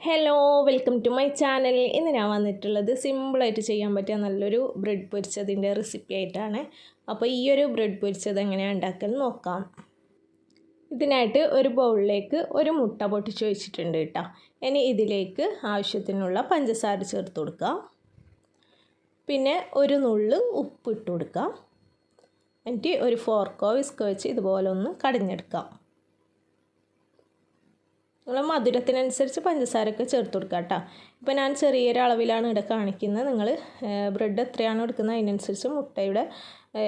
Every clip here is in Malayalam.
Hello welcome to my channel ഇന്ന് ഞാൻ വന്നിട്ടുള്ളത് സിമ്പിളായിട്ട് ചെയ്യാൻ പറ്റിയ നല്ലൊരു ബ്രെഡ് പൊരിച്ചതിന്റെ റെസിപ്പി ആയിട്ടാണ്. അപ്പോൾ ഈ ഒരു ബ്രെഡ് പൊരിച്ചത് എങ്ങനെയാണ് ഉണ്ടാക്കൽ നോക്കാം. ഇതിനായിട്ട് ഒരു ബൗളിലേക്ക് ഒരു മുട്ട പൊട്ടിച്ച് വെച്ചിട്ടുണ്ട് കേട്ടോ. ഇനി ഇതിലേക്ക് ആവശ്യത്തിനുള്ള പഞ്ചസാര ചേർത്ത് കൊടുക്കാം. പിന്നെ ഒരു നുള്ള് ഉപ്പ് ഇട്ട് കൊടുക്കുക എന്നിട്ട് ഒരു ഫോർക്കോ വിസ്കോ വെച്ച് ഇതുപോലെ ഒന്ന് കടിഞ്ഞെടുക്കാം. നിങ്ങൾ മധുരത്തിനനുസരിച്ച് പഞ്ചസാരയൊക്കെ ചേർത്ത് കൊടുക്കുക കേട്ടോ. ഇപ്പോൾ ഞാൻ ചെറിയൊരു അളവിലാണ് ഇവിടെ കാണിക്കുന്നത്. നിങ്ങൾ ബ്രെഡ് എത്രയാണോ എടുക്കുന്നത് അതിനനുസരിച്ച് മുട്ടയുടെ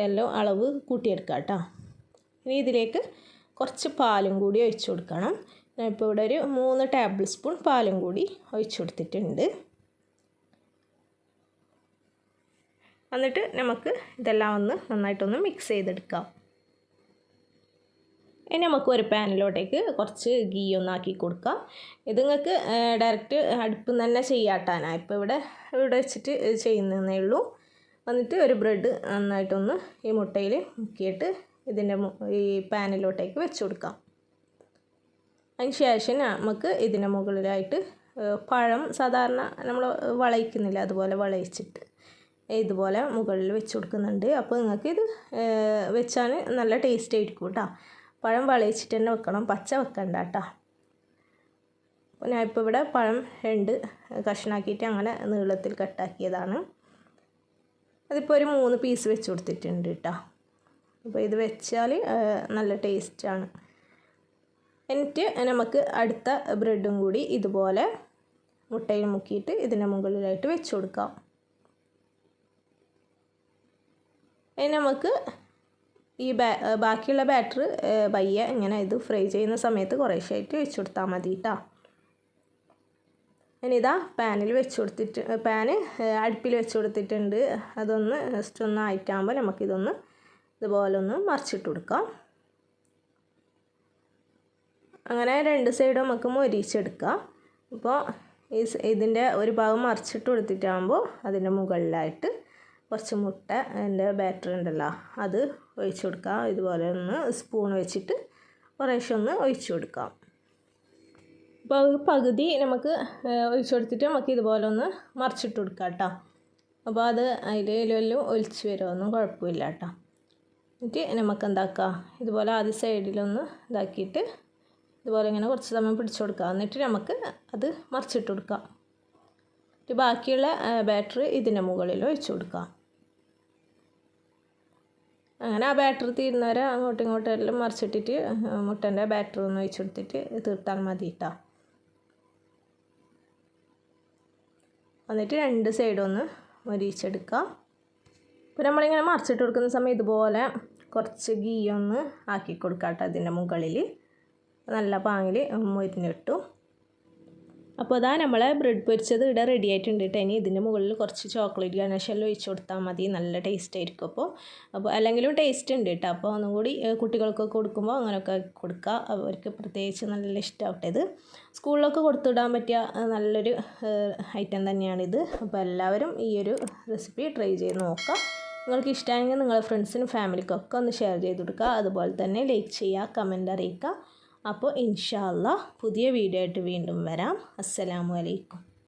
എല്ലാം അളവ് കൂട്ടിയെടുക്കുക കേട്ടോ. ഇനി ഇതിലേക്ക് കുറച്ച് പാലും കൂടി ഒഴിച്ച് കൊടുക്കണം. ഞാൻ ഇപ്പോൾ ഇവിടെ ഒരു മൂന്ന് ടേബിൾ സ്പൂൺ പാലും കൂടി ഒഴിച്ച് കൊടുത്തിട്ടുണ്ട്. എന്നിട്ട് നമുക്ക് ഇതെല്ലാം ഒന്ന് നന്നായിട്ടൊന്ന് മിക്സ് ചെയ്തെടുക്കാം. ഇനി നമുക്ക് ഒരു പാനിലോട്ടേക്ക് കുറച്ച് ഗീ ഒന്നാക്കി കൊടുക്കാം. ഇത് നിങ്ങൾക്ക് ഡയറക്റ്റ് അടുപ്പ് നിന്ന് തന്നെ ചെയ്യാട്ടാനാണ് ഇപ്പോൾ ഇവിടെ ഇവിടെ വെച്ചിട്ട് ചെയ്യുന്നതേ ഉള്ളൂ. എന്നിട്ട് ഒരു ബ്രെഡ് നന്നായിട്ടൊന്ന് ഈ മുട്ടയിൽ മുക്കിയിട്ട് ഇതിന്റെ ഈ പാനിലോട്ടേക്ക് വെച്ച് കൊടുക്കാം. അതിന് ശേഷം നമുക്ക് ഇതിന്റെ മുകളിലായിട്ട് പഴം സാധാരണ നമ്മൾ വളയിക്കുന്നില്ല അതുപോലെ വളയിച്ചിട്ട് ഇതുപോലെ മുകളിൽ വെച്ച് കൊടുക്കുന്നുണ്ട്. അപ്പോൾ നിങ്ങൾക്ക് ഇത് വെച്ചാൽ നല്ല ടേസ്റ്റ് ആയിരിക്കും കേട്ടോ. പഴം വളയിച്ചിട്ട് തന്നെ വെക്കണം. പച്ച വെക്കണ്ട കേട്ടോ അപ്പോൾ ഞാൻ ഇപ്പോൾ ഇവിടെ പഴം രണ്ട് കഷ്ണാക്കിയിട്ട് അങ്ങനെ നീളത്തിൽ കട്ടാക്കിയതാണ്. അതിപ്പോൾ ഒരു മൂന്ന് പീസ് വെച്ച് കൊടുത്തിട്ടുണ്ട് കേട്ടോ അപ്പോൾ ഇത് വെച്ചാൽ നല്ല ടേസ്റ്റാണ് എന്നിട്ട് നമുക്ക് അടുത്ത ബ്രെഡും കൂടി ഇതുപോലെ മുട്ടയിൽ മുക്കിയിട്ട് ഇതിന്റെ മുകളിലായിട്ട് വെച്ച് കൊടുക്കാം. നമുക്ക് ഈ ബാക്കിയുള്ള ബാറ്റർ പയ്യെ ഇങ്ങനെ ഇത് ഫ്രൈ ചെയ്യുന്ന സമയത്ത് കുറേശ്ശായിട്ട് വെച്ച് കൊടുത്താൽ മതി കേട്ടോ ഇനിതാ പാനിൽ വെച്ച് കൊടുത്തിട്ട് പാന് അടുപ്പിൽ വെച്ച് കൊടുത്തിട്ടുണ്ട്. അതൊന്ന് ജസ്റ്റ് ഒന്ന് ആയിട്ടാകുമ്പോൾ നമുക്കിതൊന്ന് ഇതുപോലെ ഒന്ന് മറിച്ചിട്ട് കൊടുക്കാം. അങ്ങനെ രണ്ട് സൈഡും നമുക്ക് മൊരിച്ചെടുക്കാം. അപ്പോൾ ഈ ഇതിന്റെ ഒരു ഭാഗം മറിച്ചിട്ട് കൊടുത്തിട്ടാകുമ്പോൾ അതിന്റെ മുകളിലായിട്ട് കുറച്ച് മുട്ട എന്റെ ബാറ്ററി ഉണ്ടല്ലോ അത് ഒഴിച്ചു കൊടുക്കാം. ഇതുപോലെ ഒന്ന് സ്പൂൺ വെച്ചിട്ട് കുറേശ്ശെ ഒന്ന് ഒഴിച്ചു കൊടുക്കാം. അപ്പോൾ പകുതി നമുക്ക് ഒഴിച്ചു കൊടുത്തിട്ട് നമുക്ക് ഇതുപോലെ ഒന്ന് മറിച്ചിട്ട് കൊടുക്കാം കേട്ടോ. അപ്പോൾ അത് അതിലെല്ലാം ഒലിച്ച് വരുമൊന്നും കുഴപ്പമില്ല കേട്ടോ. എന്നിട്ട് നമുക്ക് എന്താക്കാം? ഇതുപോലെ ആദ്യ സൈഡിലൊന്ന് ഇതാക്കിയിട്ട് ഇതുപോലെ ഇങ്ങനെ കുറച്ച് സമയം പിടിച്ചു കൊടുക്കാം. എന്നിട്ട് നമുക്ക് അത് മറിച്ചിട്ട് കൊടുക്കാം. ബാക്കിയുള്ള ബാറ്ററി ഇതിന്റെ മുകളിൽ ഒഴിച്ചു കൊടുക്കാം. അങ്ങനെ ആ ബാറ്ററി തീരുന്നവരെ അങ്ങോട്ടും ഇങ്ങോട്ടും എല്ലാം മറിച്ചിട്ടിട്ട് മുട്ടന്റെ ബാറ്ററി ഒന്ന് ഒഴിച്ചു കൊടുത്തിട്ട് തീർത്താൽ മതി കേട്ടോ എന്നിട്ട് രണ്ട് സൈഡും ഒന്ന് മൊരിച്ചെടുക്കുക അപ്പോൾ നമ്മളിങ്ങനെ മറിച്ചിട്ട് കൊടുക്കുന്ന സമയം ഇതുപോലെ കുറച്ച് ഗീ ഒന്ന് ആക്കി കൊടുക്കാം കേട്ടോ അതിന്റെ മുകളിൽ നല്ല പാങ്ങിൽ മൊരിഞ്ഞിട്ടു അപ്പോൾ അതാ നമ്മളെ ബ്രെഡ് പൊരിച്ചത് ഇവിടെ റെഡി ആയിട്ടുണ്ട് കേട്ടോ ഇനി ഇതിന്റെ മുകളിൽ കുറച്ച് ചോക്ലേറ്റ് ഗണേശെല്ലാം ഒഴിച്ച് കൊടുത്താൽ മതി. നല്ല ടേസ്റ്റ് ആയിരിക്കും അപ്പോൾ അപ്പോൾ അല്ലെങ്കിലും ടേസ്റ്റ് ഉണ്ട് കേട്ടോ അപ്പോൾ ഒന്നും കൂടി കുട്ടികൾക്കൊക്കെ കൊടുക്കുമ്പോൾ അങ്ങനെയൊക്കെ കൊടുക്കുക അവർക്ക് പ്രത്യേകിച്ച് നല്ല ഇഷ്ടമാവട്ടെ ഇത്. സ്കൂളിലൊക്കെ കൊടുത്തുവിടാൻ പറ്റിയ നല്ലൊരു ഐറ്റം തന്നെയാണിത് അപ്പോൾ എല്ലാവരും ഈ ഒരു റെസിപ്പി ട്രൈ ചെയ്ത് നോക്കാം. നിങ്ങൾക്ക് ഇഷ്ടമായെങ്കിൽ നിങ്ങളുടെ ഫ്രണ്ട്സിനും ഫാമിലിക്കൊക്കെ ഒന്ന് ഷെയർ ചെയ്ത് കൊടുക്കുക അതുപോലെ തന്നെ ലൈക്ക് ചെയ്യുക കമന്റ് അറിയിക്കുക അപ്പോൾ ഇൻഷാല്ല പുതിയ വീഡിയോ ആയിട്ട് വീണ്ടും വരാം. അസ്സലാമു അലൈക്കും.